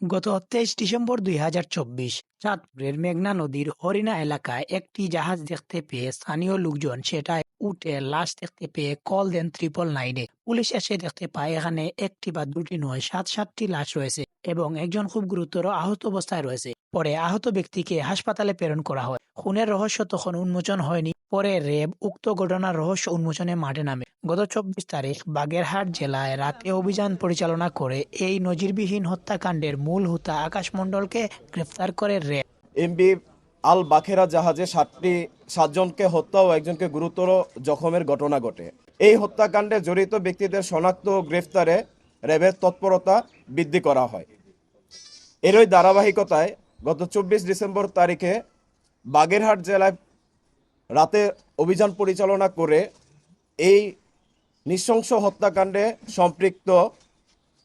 গত তেইশ ডিসেম্বর দুই হাজার চব্বিশ চাঁদপুরের মেঘনা নদীর হরিণা এলাকায় একটি জাহাজ দেখতে পেয়ে স্থানীয় লোকজন সেটায় উঠে লাশ দেখতে পেয়ে কল দেন ত্রিপল নাইনে। পুলিশ এসে দেখতে পায়, এখানে একটি বা দুটি নয়, সাত, সাতটি লাশ রয়েছে এবং একজন খুব গুরুতর আহত অবস্থায় রয়েছে। পরে আহত ব্যক্তিকে হাসপাতালে প্রেরণ করা হয়। খুনের রহস্য তখন উন্মোচন হয়নি। পরে র্যাব উক্ত ঘটনার রহস্য উন্মোচনে মাঠে নামে। গত চব্বিশ তারিখ বাগেরহাট জেলায় রাতে অভিযান পরিচালনা করে এই নজিরবিহীন হত্যাকাণ্ডের মূল হুতা আকাশ মণ্ডলকে গ্রেফতার করে র্যাব এমবি আল বাখেরা জাহাজে সাতটি, সাতজনকে হত্যা ও একজনকে গুরুতর জখমের ঘটনা ঘটে। এই হত্যাকাণ্ডে জড়িত ব্যক্তিদের শনাক্ত ও গ্রেফতারে র্যাবের তৎপরতা বৃদ্ধি করা হয়। এরই ধারাবাহিকতায় গত চব্বিশ ডিসেম্বর তারিখে বাগেরহাট জেলায় রাতে অভিযান পরিচালনা করে এই নৃশংস হত্যাকাণ্ডে সম্পৃক্ত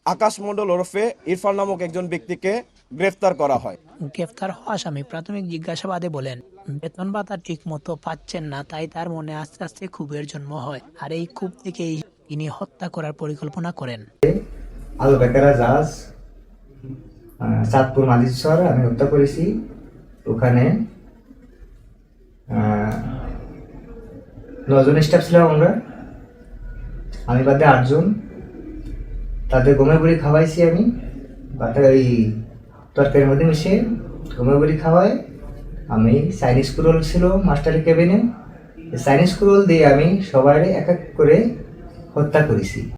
আকাশ মণ্ডল ওরফে ইরফান নামক একজন ব্যক্তিকে গ্রেফতার করা হয়। গ্রেফতার হওয়া স্বামী প্রাথমিক জিজ্ঞাসাবাদে বলেন বেতন ভাতা ঠিক মতো পাচ্ছেন না তাই তার মনে আস্তে আস্তে ক্ষোভের জন্ম হয়। আর এই ক্ষোভ থেকেই তিনি হত্যা করার পরিকল্পনা করেন। আল বেকারা জাহাজ চাঁদপুর মালিশ্বর আমি হত্যা করেছি। ওখানে নজন স্টাফ ছিলাম আমরা। আমি বাদে আটজন। তাদের গমের বড়ি খাওয়াইছি আমি। বাদে ওই তরকারির মধ্যে মিশিয়ে গমের বড়ি খাওয়াই। আমি চাইনিজ কুরোল ছিল মাস্টার কেবিনে। চাইনিজ কুরোল দিয়ে আমি সবাই এক এক করে হত্যা করেছি।